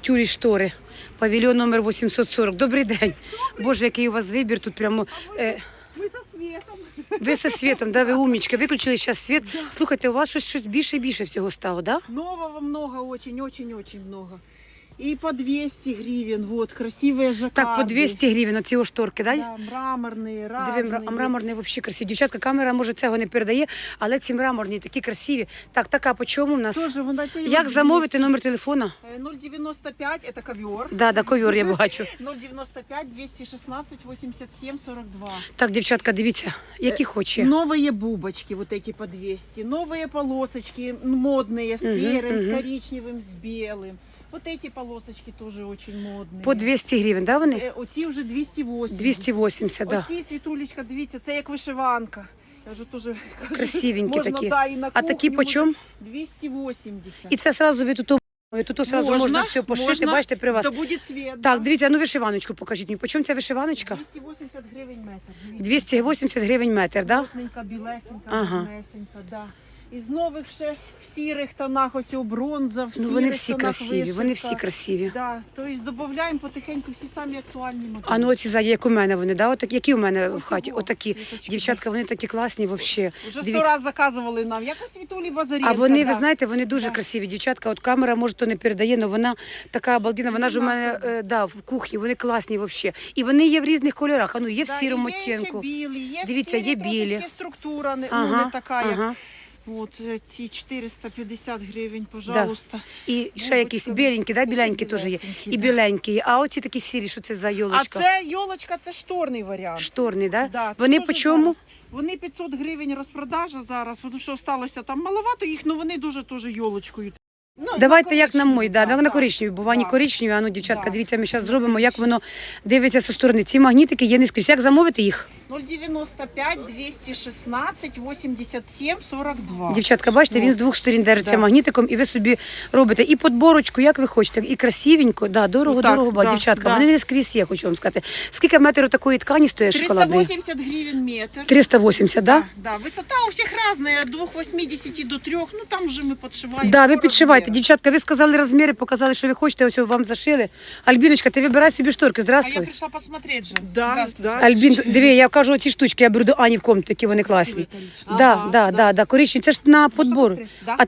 Тюрі штори. Павільйон номер 840. Добрий день. Боже, який у вас вибір тут прямо. Е, Ми за світом. ви со світом, да, ви умнічка. Виключили зараз світ. Слухайте, у вас щось, щось більше і більше всього стало, да? Нового много, очень-очень-очень много. И по 200 гривен, вот, красивые жаккарды. Так, по 200 гривень оці о шторки, да? Да, мраморные, разные. Диви, мра- а мраморний взагалі красиві. Дівчатка, камера може цього не передає, але ці мраморні такі красиві. Так, така по чому в нас? Тоже, вон, это Як вот замовити 200. номер телефона? Э, 095, это ковер. Да, да, ковер я бачу. 095 216 87 42. Так, дівчатка, дивіться, які хоче. Новые бубочки, вот эти по 200. Новые полосочки м, модные, с Мгм, серым, с мгм. коричневым, с белым. Вот эти полосочки тоже очень модные. По 200 гривень, да, вони? Е, Оці вже 280. 280, да. Оці світулечка, дивіться, це як вишиванка. Я вже теж кажу, Красивенькі можна, такі. Да, і на А такі кухню по можна. чому? 280. І це сразу ви тут тут сразу можна, Можна, все пошити, можна. бачите, при вас. Да буде цвет. Так, дивіться, ну вишиваночку покажіть мені. По чому ця вишиваночка? 280 гривень метр. дивіться. 280 гривень метр, да? Плотненька, білесенька, Ага. гарнесенька, да. Із нових ще в сірих тонах, ось у бронза, в Ну вони всі тонах красиві, вони всі красиві. Да, тобто додаємо потихеньку всі самі актуальні моделі. А ну оці ззаді, як у мене вони, да? Отак, які у мене в хаті? Ого, Отакі. світочки. Дівчатка, вони такі класні взагалі. Вже сто раз заказували нам. Як у Світулі Базаренка. А вони, ви да. знаєте, вони дуже Да. красиві. Дівчатка, от камера може то не передає, але вона така обалдена. Вона ж у мене е, да, в кухні, вони класні взагалі. І вони є в різних кольорах. А ну є в Да, сірому і є оттінку. білі, є Дивіться, в сірі є трошечки білі. структура не, ну, Ага, не така, як ага. От е, ці 450 гривень, пожалуйста. І ще Ну, якісь біленькі, да, біленькі теж є. І да. біленькі є. А оці такі сірі, що це за йолочка? А це йолочка, це шторний варіант. Шторний, да? Да, Вони по чому? зараз. Вони 500 гривень розпродажа зараз, тому що сталося там маловато їх, але вони дуже теж йолочкою. Ну, Давайте як на мой, да, да, на да. коричневі, бувані Да. коричневі, а ну, дівчатка, Да. дивіться, ми зараз зробимо, як воно дивиться зі сторони. Ці магнітики є не скрізь. Як замовити їх? 095 216 87 42. Дівчатка, бачите, він Ну, з двох сторін держиться да. магнітиком, і ви собі робите і подборочку, як ви хочете, і красивенько, да, дорого, Отак, дорого, ба, да, дівчатка, да. вони не скрізь є, хочу вам сказати. Скільки метрів такої ткані стоїть шоколадної? 380 гривен метр. 380, да? Да, высота у всех разная, от 2,80 до 3, ну там уже мы подшиваем. Да, ви по підшивайте. размеру. Дівчатка, ви сказали розміри, показали, що ви хочете, ось вам зашили. Альбіночка, ти вибирай собі шторки. А я Здравствуй. пришла посмотреть же. Да, Здравствуйте. да. Альбін, диви, я кажу ці штучки, я беру до Ані в комнату, які вони класні. Ага, Да, да, да. да, да, коричневі, це ж на подбор. посмотреть? Да. А,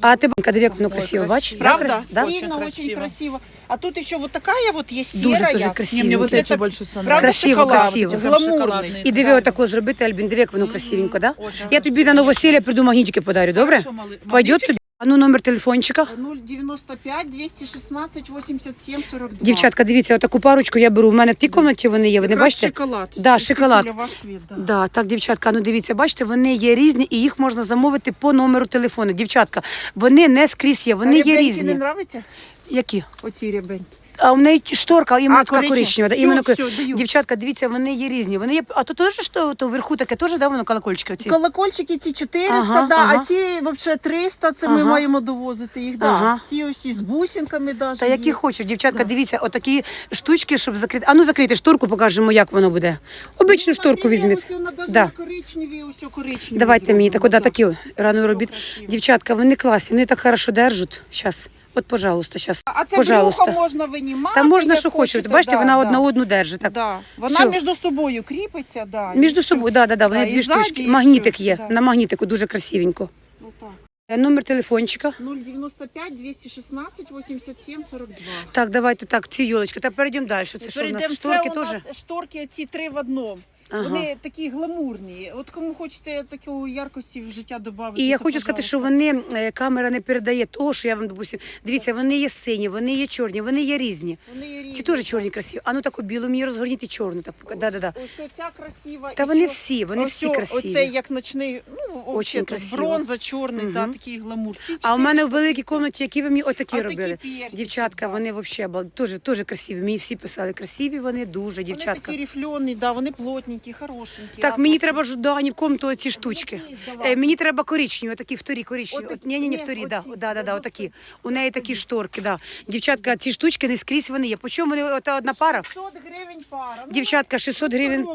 а ти банка, диви, як воно Ой, красиво, бачиш? красиво. Правда? Да? Стильно, Очень очень красиво. красиво. А тут еще вот такая вот есть Дуже серая. дуже Не, красиво. мне вот Это эти больше всего правда, нравятся. Красиво, шоколад, красиво. такой Прям гламурный. шоколадные. І диви отако зробити, Альбін, диви, як воно красивенько, да? Очень Я тобі красиво. на новосілля прийду магнітики подарю, добре? Хорошо, малы- Пойдет Магнитик? тобі? А ну номер телефончика. 095 216 87 42. Дівчатка, дивіться, отаку парочку я беру. У мене в тій кімнаті вони є, ви не Якраз бачите? шоколад. Да, Це шоколад. цвіт, да. Да, так, дівчатка, ну дивіться, бачите, вони є різні і їх можна замовити по номеру телефону. Дівчатка, вони не скрізь є, вони є ребеньки різні. не нравиться? Які? Оці ребеньки. А у неї шторка, іменно така коричнева. коричнева. Да, іменно... всё, даю. Дівчатка, дивіться, вони є різні. Вони є... А то теж що то вверху таке, теж да, воно колокольчики оці? Колокольчики ці 400, Ага, да, ага. а ці взагалі 300, це ми Ага. маємо довозити їх. Да. Ага. Ці ось із бусинками даже Та які є. хочеш, дівчатка, Да. дивіться, отакі штучки, щоб закрити. А ну закрийте шторку, покажемо, як воно буде. Обичну Ну, шторку візьміть. Да. коричневі, ось коричневі Давайте мені таку, да, такі рано красиво. Дівчатка, вони класні, вони так хорошо держать. Щас. От, пожалуйста, щас. А це Пожалуйста. брюхо можна винімати. Там можна, як що хочете. хочете, Бачите, да, вона да. одна одну держить. Так. Да. Вона Всё. між собою кріпиться, да. і Між всё. собою, да, да, да, вони Да, дві і ззаді, штучки. і Магнітик всё, є. да. На магнітику дуже красивенько. Ну, так. Е, Номер телефончика. 095 216 87 42. Так, давайте так, ці йолочки. Та перейдемо далі. Це що в нас? Перейдемо, Шторки це у теж? нас шторки ці три в одному. Ага. Вони такі гламурні. От кому хочеться такої яркості в життя додати. І я хочу сказати, що вони е, камера не передає того, що я вам допустим. Дивіться, вони є сині, вони є чорні, вони є різні. Вони є різні. Ці теж чорні красиві. А ну таку білу мені розгорніть і чорну. Так, поки- да, да, да. Ось ця красива. Та і вони чор- всі, вони ось всі красиві. Оцей як ночний, ну, Очень Очень красиво. бронза, чорний, Мгм. да, такий гламур. Ці А у мене в великій кімнаті, які ви мені отакі А робили. такі Дівчатка, вони взагалі теж, теж красиві. Мені всі писали, красиві вони дуже, Вони такі рифльоні, да, вони плотні. Гарненькі, хорошенькі. Так, мені треба ж до Ані в комнату ці штучки. Е, мені треба коричневі, отакі вторі коричневі. От, ні, ні, ні, вторі, да, да, да, да, Ну, отакі. У неї такі шторки, да. Дівчатка, ці штучки не скрізь вони є. По чому вони, ота одна пара? 600 гривень пара. Ну, Дівчатка, 600 гривень.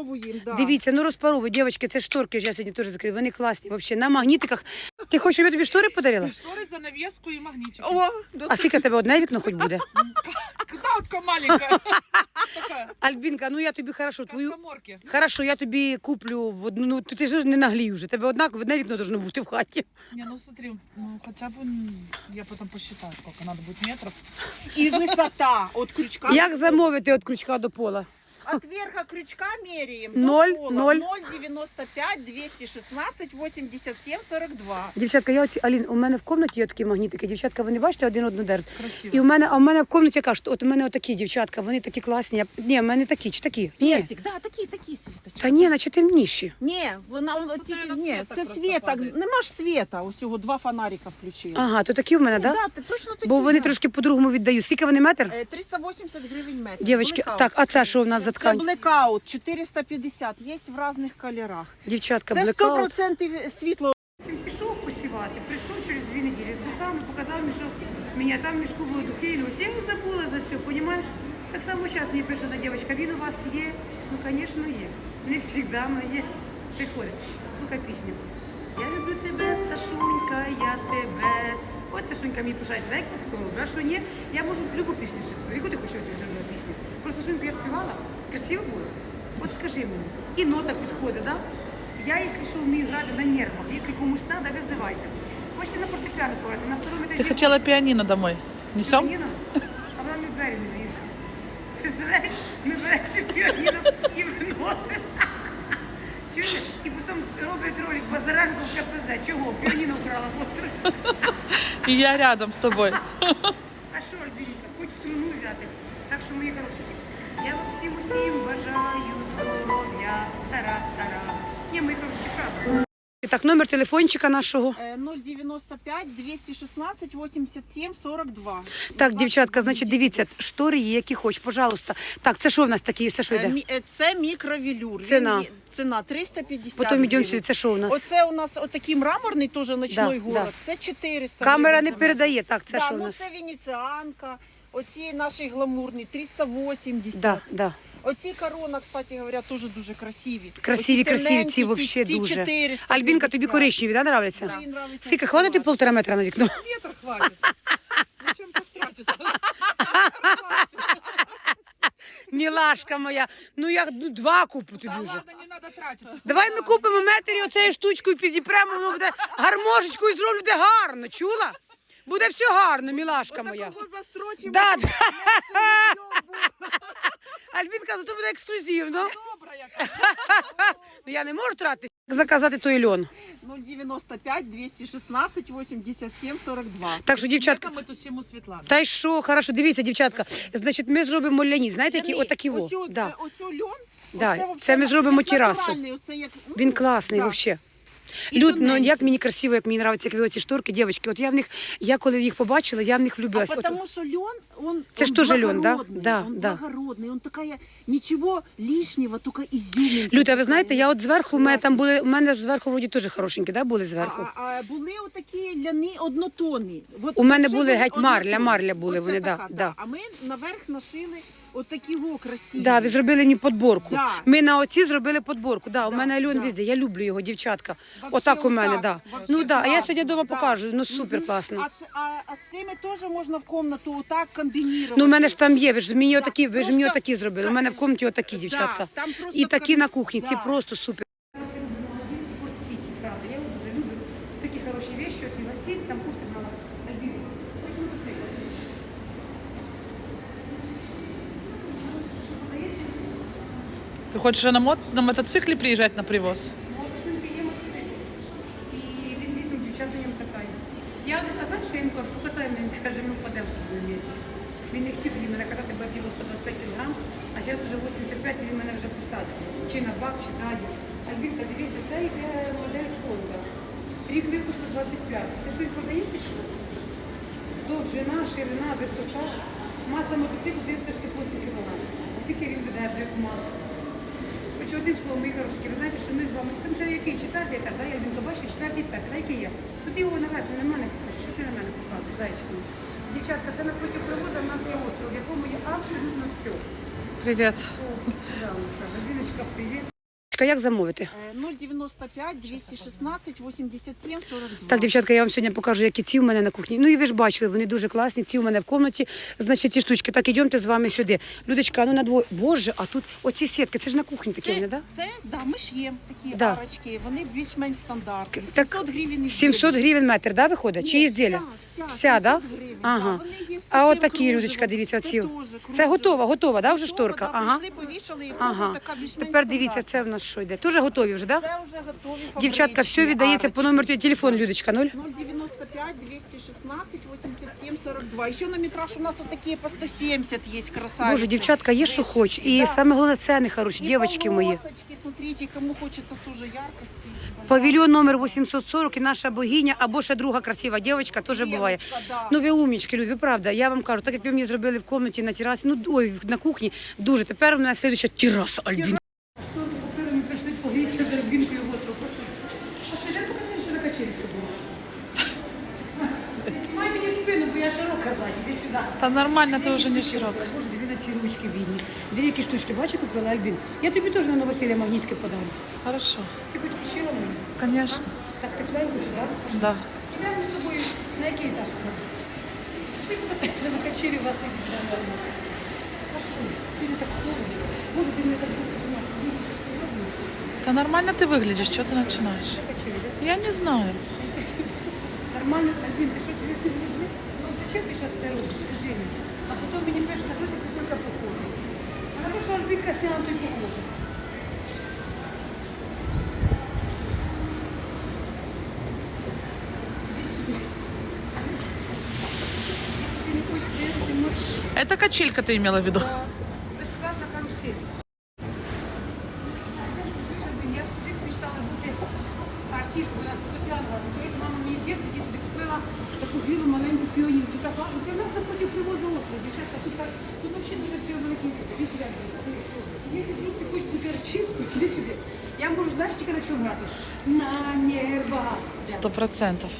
да. Дивіться, ну розпаровуй, дівчатки, це шторки ж я сьогодні теж закрив. Вони класні взагалі. На магнітиках. Ти хочеш, щоб я тобі штори подарила? Штори, занавеску і. О, да А скільки в тебе одне вікно хоч буде? Когда вот маленькая? Такая, Альбінка, ну я тобі хорошо, как твою. коморке. Хорошо, я тобі куплю в одну. Ну ти ти ж не наглій вже. Тебе однак одне вікно должно бути в хаті. Не, ну смотри, ну хотя бы м, я потом посчитаю, сколько надо будет метров. І висота от крючка. Як замовити від крючка до пола? От верха крючка меряем. Ноль, до пола. ноль. 0,95, 216, 87, 42. Дівчатка, я оці Алін, у мене в кімнаті є такі магнітики. Дівчатка, ви не бачите один одну. Красиво. І у мене, а у мене в кімнаті яка ж, от у мене отакі дівчатка, вони такі класні. Я, ні, в мене такі, чи такі? Ні. Персик, да, такі, такі світочки. Та ні, наче темніші. Ні, вона он, тільки, наверно, ні, це просто падає. Нема ж світа, усього два фонарика включили. Ага, то такі в мене, так? Да? Да, ти точно такі. Бо вони да. трошки по-другому віддають. Скільки вони метр? Е, 380 гривень метр. Дівчатки, так, а це що у нас за Це ткань? блекаут 450, є в різних кольорах. Дівчатка, Це блекаут. 100% світло. Він пішов посівати, прийшов через дві неділі з духами, показав мені, що мене там в мішку були духи, і ось я його забула за все, розумієш? Так само зараз мені пише одна дівчинка, він у вас є? Ну, звісно, є. Не завжди, але є. Приходить. Слухай пісню. Я люблю тебе, Сашунька, я тебе. От Сашунька мені пишається, дай я такого а що ні, я можу любу пісню щось. Яку ти хочеш, я тобі пісню? Просто Сашунька я співала, красиво було. От скажи мені, і нота підходить, да? Я, якщо що, вмію грати на нервах, якщо комусь треба, визивайте. Хочете на фортепіано пограти, на второму етажі. Ты хотела пианино домой. Несем? Піаніно, а вона мені двері не влізе. Ти знаєш, ми беремо піаніно і виносимо. Чуєш? І потім роблять ролик Базаренко в КПЗ. Чого? Піаніно вкрала от И я рядом с тобой. А що, Альбінка, хоч струну взяти. Так що, мої хороші, всім усім бажаю здоров'я. Тара-тара. Ні, мої хороші, правда. Так, номер телефончика нашого. Е, 095 216 87 42. Так, дівчатка, значить, дивіться, штори є, які хоч, пожалуйста. Так, це що в нас такі? Це що Е, йде? мі- е, Це мікровелюр. Він Ціна? є- Ціна 350 Потім йдемо гривень. сюди, це що у нас? Оце у нас отакий мраморний теж ночний Да, город. да. Це 400 Камера не передає. Так, це да, що у ну нас? це венеціанка. Оці наші гламурні 380. Да, да. Оці корона, кстати говоря, теж дуже красиві. Красиві, Оці красиві, ці вообще ці дуже. 450. Альбінка, тобі коричневі, да, нравляться? Мені нравиться Скільки хватить купувати. півтора метра на вікно? Метр хватит. Зачем так тратиться? Мілашка моя, ну я ну, два куплю тобі вже. ладно, не. Давай ми купимо метр оцею штучкою підіпремо, воно буде гармошечкою зроблю, буде гарно, чула? Буде все гарно, мілашка моя. Отакого застрочимо. Да, да. Альбінка, зато буде ексклюзивно. Добра яка. Ну я не можу тратити. Заказати той льон. 095 216 87 42. Так що, дівчатка, ми тусимо Світлана. та й що, хорошо, дивіться, дівчатка. Значить, ми зробимо ляні, знаєте, які отакі во. Ось, Да. ось льон. Да, це ми зробимо як терасу. як, ну, Він класний взагалі. І Люд, ну тоненький. як мені красиво, як мені нравиться, як ви оці шторки, дівчатки. От я в них, я коли їх побачила, я в них А влюбилась. От- потому что лен, он, Это он ж тоже лен, да? благородный, Да, он да. благородный, он такая, ничего лишнего, только изюминка. Люта, ви знаєте, я от зверху, у мене там Класно. були, у мене ж зверху вроді теж хорошенькі, да, були зверху? А, а були отакі ляни однотонні. От У мене це були геть марля, однотонні. марля були Оце вони, да, така, да. А ми наверх нашили отакі о красиві. Да, ви зробили мені подборку. Да. Ми на оці зробили подборку. Да, у Да, мене Альон да. візде. Я люблю його, дівчатка. Вообще Отак у мене, отак, да. вообще Ну да, а я класно, сьогодні вдома да. покажу. Ну супер класно. А, а, а з цими теж можна в комнату отак комбінірувати. Ну, у мене ж там є, ви ж мені Да, отакі, ви ж мені просто- отакі зробили. У мене в кімнаті отакі, дівчатка. Да, там просто І такі на кухні, ці Да. просто супер. Правда, я дуже люблю такі хороші вещи, от і Василь, там кухня мала Альбіна. Хоч мотоцикл. Ти хочеш на, мот... на мотоциклі приїжджати на привоз? Ну, от Шуньки є мотоцикл. І він літом дівчат за ним катає. Я а знаєш, що я кажу, покатай мене, він каже, ми впадемо з тобою вместе. Він не хотів мене катати, бо я біло 125 кг, а зараз вже 85 і він мене вже посадить. Чи на бак, чи ззаді. Альбінка, дивіться, це йде модель Honda. Рік випуску 25. Це що і продається, що? Довжина, ширина, висота. Маса мотоциклу 368 кг. Скільки він видержує масу? Хочу одним словом, мої хороші, ви знаєте, що ми з вами, там вже який четвертий етап, да? я він побачив, четвертий етап, який є. Тут його наверх, на мене що ти на мене показуєш, зайчиком. Дівчатка, це напроти привоза в нас є остров, в якому є абсолютно все. Привет. Пожалуйста, Альбіночка, привіт. Як замовити? Е, 095 216 87 42. Так, дівчатка, я вам сьогодні покажу, які ці у мене на кухні. Ну і ви ж бачили, вони дуже класні. Ці у мене в кімнаті. Значить, ці штучки. Так, ідемте з вами сюди. Людочка, ну на двоє. Боже, а тут оці сітки, це ж на кухні такі, Це, да? це, да, ми ш'ємо такі Да. арочки, вони більш-менш стандартні. Так, 700 гривень із 700 гривень метр, да, виходить? Чи Ні, ізділля? Вся, вся, Вся, да? гривень, Ага. да. Вони є з А таким от такі, кружевом. Людочка, дивіться, Це ці. теж Це кружево. готова, готова, да, вже Готова, шторка? да, Ага. Прийшли, повішали, і Ага. така більш-менш Тепер дивіться, стандартна. це в нас що йде? Теж готові вже, да? Це вже готові Дівчатка, все віддається по арочки. номеру телефону, Людочка, 0? 095 216 87 42. Еще на метраж у нас вот такие по 170 есть красавицы. Боже, дівчатка, є що хоч. І Да. саме головне, ціни хороші, И дівчатки мої. смотрите, кому хочется тоже яркости. Павільйон номер 840 і наша богиня, або ще друга красива дівчинка теж буває. Да. Ну ви умічки, Люд, ви правда. Я вам кажу, так як ви мені зробили в кімнаті на терасі, ну ой, на кухні, дуже. Тепер у мене слідуюча тераса, Альбіна. Ми прийшли погрітися з Альбінкою в отру. А ти де покажемося на качелі з тобою? Знімай мені спину, бо я широка ззаді, іди сюди. Да нормально, ты уже не широкая. Боже, диви на ці ручки бідні. Дві які штучки, бачиш, купила Альбін? Я тобі теж на новосілля магнітки подарю. Хорошо. Ти хоч включила мені? Конечно. Так тепленько, так? Да. Ідемо з тобою на який етаж? Пішли покатаємося на качелі в Атузі. А що? Ти не так холодно. Боже, ти мене так просто знаєш. Да нормально ты выглядишь, что ты начинаешь? Качелі, так? Я не знаю. Нормально, Альбін, ти що тобі не люблю? Ну, ти що ти зараз це робиш? Скажи мені. А потім мені пишеш, на що ти тільки похожа. А на те, що Альбінка сняла, то й похожа. Іди сюди. Якщо ти не хочеш дивитися, ти можеш Это качелька ты имела в виду? Бесплатна карусель. Я всю жизнь мечтала бути артисткою на фотопіанова. Колись мама мені в дитинстві сюди купила таку білу маленьку піонінку. Так класно. Це в нас напроти привозу остров. Дівчатка, тут, так- тут взагалі дуже всі великі. Іди сюди. Якщо вдруг ти хочеш бути артисткою, іди сюди. Я можу, знаєш, тільки на чому грати? На нервах. Сто процентов.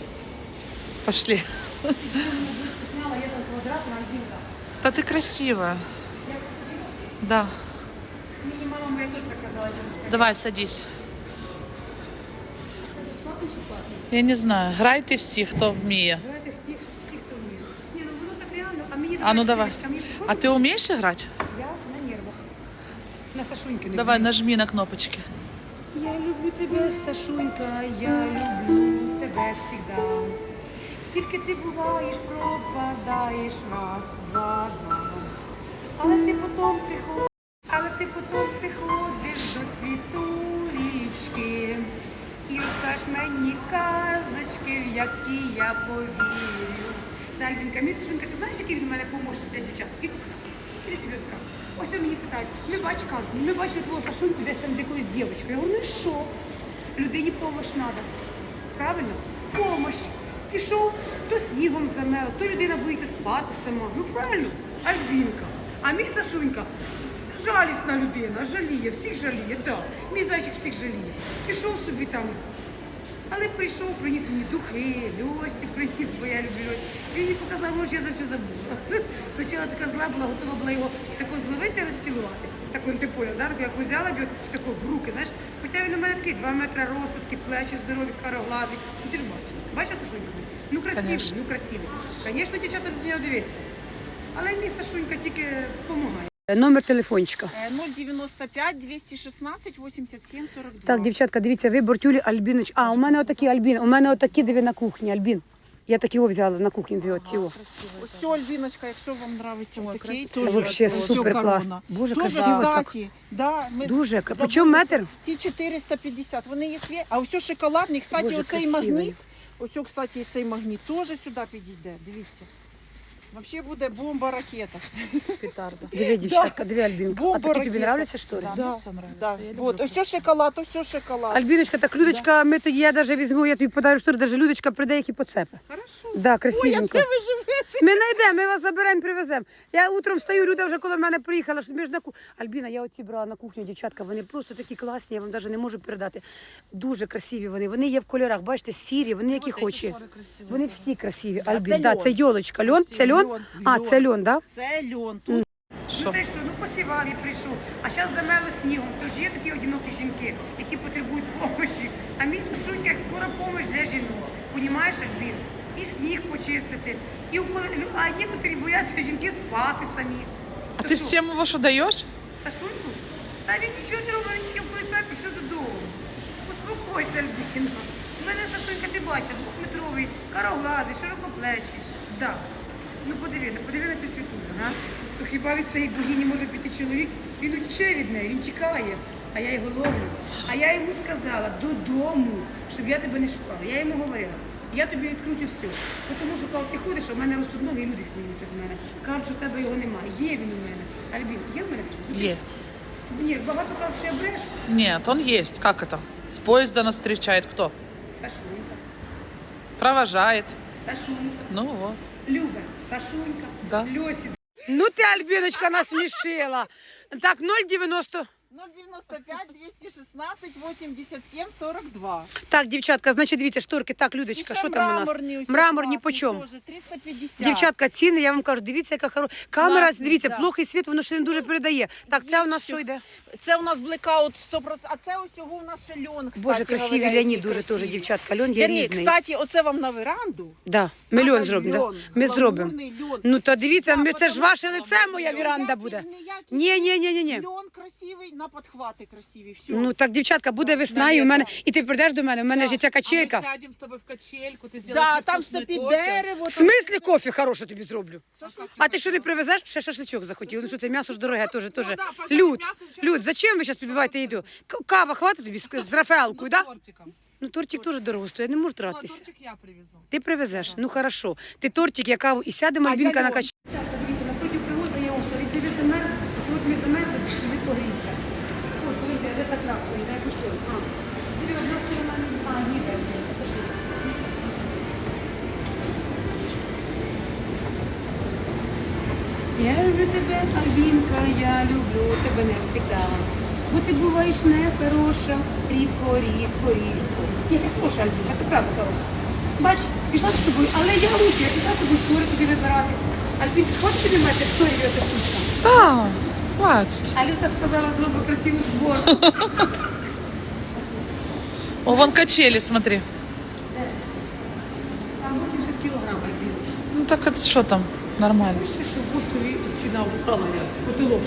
Пошли. Сняла я там квадрат на Альбінка. Да ты красивая. Да. Мені мама моя теж так казала, дівчинка. Давай, садись. Безплатно чи платно? Я не знаю. Грай ти всі, хто вміє. Давайте всіх, всіх, хто вміє. Ні, ну воно так реально, а мені А ну знаєш, давай. Ірочка, мені А приходить, ти вмієш грати? Я на нервах. На Сашуньки не Давай, люблю. нажми на кнопочки. Я люблю тебе, Сашунька, я люблю тебе всегда. Тільки ти буваєш, пропадаєш раз, два, два. Але ти потім приходиш, але ти потім приходиш до світу річки. І розкажеш мені казочки, в які я повірю. Дальбінка, мій Сашунька, ти знаєш, який він мене помощник для дівчат? Ось він мені питають, ми бачимо, кажуть, ми бачили твого Сашуньку десь там з якоюсь дівчинкою. Я говорю, ну і що? Людині допомога треба. Правильно? Помощь. Пішов, то снігом замело, то людина боїться спати сама. Ну правильно, Альбінка. А мій Сашунька жалісна людина, жаліє, всіх жаліє, так. Мій зайчик всіх жаліє. Пішов собі там. Але прийшов, приніс мені духи, льосі приніс, бо я люблю льосі. Він мені показав гроші, я за все забула. Спочатку така зла була, готова була його тако зловити і розцілувати. Так он ти поняв, да? Таку, як взяла б його тако в руки, знаєш. Хоча він у мене такий 2 метри росту, такі плечі здорові, кароглазі. Ну ти ж бачиш. Бачиш Сашунька? Ну красивий, Конечно. ну красивий. Звісно, дівчата до нього дивиться. Але мій Сашунька тільки допомагає. Номер телефончика. Е, 095 216 87 42. Так, дівчатка, дивіться, вибор тюлі Альбіноч. А, у мене отакі Альбін. У мене отакі диви на кухні, Альбін. Я так його взяла на кухні дві оці. о. Ось цю Альбіночка, якщо вам подобається, ось такий, красиво. теж Вообще ось супер клас. Боже, Дуже, красиво так. да, ми Дуже. забули Причому метр? Ці 450, вони є сві. А ось шоколадний, кстати, Боже, оцей красивий. магніт, ось, кстати, цей магніт теж сюди підійде, дивіться. Взагалі буде бомба-ракета. Петарда. Диви, дівчатка, диви Альбінка. А Бомба такі тобі ракета. нравляться, що ли? Да, Да, мне все нравится. Да. Я люблю Вот, ось шоколад, ось шоколад. Альбіночка, так Людочка, ми тоді, я навіть візьму, я тобі подарю штур, навіть Людочка прийде, які поцепи. Хорошо. Да, Ой, красивенько. ви живете? Ми знайдемо, ми вас заберемо, привеземо. Я утром встаю, Люда вже коли в мене приїхала, що ми ж на ку... Альбіна, я оці брала на кухню, дівчатка, вони просто такі класні, я вам навіть не можу передати. Дуже красиві вони. Вони є в кольорах, бачите, сірі, вони які хоче. Вони всі красиві. Альбін, це да, льон. це йолочка. Льон? Це льон? Льон, А, це льон, так? Це льон. Тут Ну ти що, ну посівав і прийшов. А зараз замело снігом. Тож є такі одинокі жінки, які потребують допомоги. А мій Сашунька, як скоро допомога для жінок. Понімаєш, Альбін? І сніг почистити. І у коли... лю- А некоторі бояться жінки спати самі. А То ты що, всем его что даешь? Сашуньку? Та він нічого не робить, він тільки коли сам пішов додому. Успокойся, Альбіна. У мене Сашунька, ти бачиш, двохметровий, кароглазий, широкоплечий. Да. Ну подиви, подиви на цю світулю, га? То хіба від цієї богині може піти чоловік? Він утіче від неї, він чекає, а я його ловлю. А я йому сказала додому, щоб я тебе не шукала. Я йому говорила. Я тобі відкрутю все. Тому що коли ти ходиш, а в мене ростуть ноги, і люди сміються з мене. Кажуть, що в тебе його немає. Є він у мене. Альбін, є в мене Сашунька? Е. Ні, багато кажуть, що я брешу. Нет, он есть. Как это? С поезда нас встречает кто? Сашунька, Провожает. Сашунька, Ну вот. Люба, Сашунька, Да. Льосі. Ну ти, Альбіночка, насмішила. Так, 0,90. 095 216 87 42. Так, дівчатка, значить, дивіться, шторки. Так, Людочка, що там у нас? Мраморні по чому? 350. Дівчатка, ціни, я вам кажу, дивіться, яка хороша. Камера, Класний, дивіться, да. плохий світ, воно ще не дуже передає. Так, це у нас що йде? Це у нас блекаут 100%, а це ось цього у нас ще льон, кстати, Боже, красиві говоря, ляні які дуже красиві. теж, дівчатка. Льон є Ні, різний. кстати, оце вам на веранду. Да, ми льон зробимо. Да? льон, Ми гламурний зробимо. льон. Ну то дивіться, Да, ми, це ж ваше лице, моя віранда буде. Ніякий Ні, ні, ні, ні, ні. Льон красивий, на підхвати красиві. Все. Ну так, дівчатка, буде весна, і у мене, і ти прийдеш до мене, у мене ж є ця А качелька. мы сядем с тобой в качельку, ты сделаешь да, мне там вкусный все під кофе. дерево. В там- смислі кофе хороше тобі зроблю? Шашлычок А ти що не хотела. привезеш? Ще шашличок захотів. Ну що це м'ясо ж дороге, теж, теж. да, пожарить Люд, м'ясо, зачем Люд, ви- зачем ви зараз підбиваєте їду? К- Кава хватить тобі з, з Рафаелкою, Ну, да? с тортиком. Ну тортик теж дорого стоїть, я не можу Ну, а тратитися. тортик я привезу. Ти привезеш, ну хорошо. Ти тортик, я каву і сядемо, А Альбінка я на льон. качельку. Я люблю тебе, Альбінка, я люблю тебе не всегда. Бо ти буваєш не хороша, рідко, рідко, рідко. Ні, ти хороша, Альбінка, ти правда хороша. Бач, пішла з тобою, але я лучше, я пішла з тобою штори тобі вибирати. Альбін, хочеш тобі мати шторі ця штучка? Да, хватит. А Люта сказала, зроби красиву зборку. О, вон качели, смотри. Там 80 кілограм, Альбін. Ну так это что там? Нормально. що бустові стіна впала, потолок.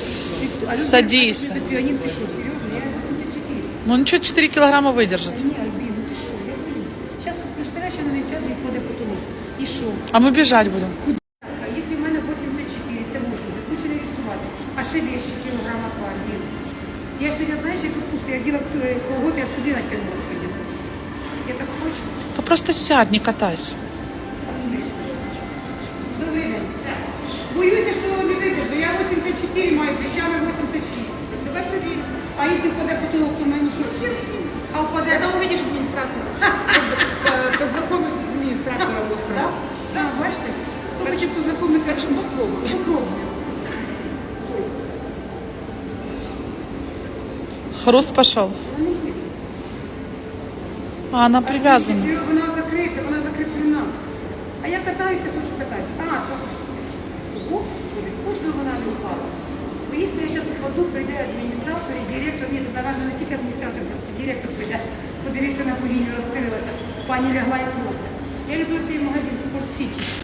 А Люта, Садись. а ти піаніно, ти що, серйозно? Я 84. Ну ничего, 4 килограмма выдержит. Ні, Альбін, ну ти що, я боюсь. Зараз представляєш, я на неї сяду і впаде потолок. І що? А мы бежать будем. А Якщо в мене 84, це 80, лучше не ризикувати. А ще вещи кілограма два, Альбін. Я сьогодні, знаєш, як капусту, я діла е, колготи, я сюди натягнула сьогодні. Я так хочу. То просто сядь, не катайся. Добрий день. Боюся, що не вийде. Я 84 маю, вещами 86. Давай перевіримо. А якщо впаде потолок, то мені що? Хер з ним. А впаде... Когда увидишь администратора, позна- познакомишься с администратором Да? острова. Да, бачите? Хто хоче познайомити, каже, попробуй. Попробуй. Хруст пошел. А она привязана. Вона закрита, вона закріплена. А я катаюся, хочу кататися. А, то... Господи, кожна вона не упала. Бо якщо я зараз упаду, прийде адміністратор і директор, ні, тут, напевно, не просто директор прийде, подивіться на богиню, розстелилася. Пані лягла і просто. Я люблю цей магазин Спорт Сіті.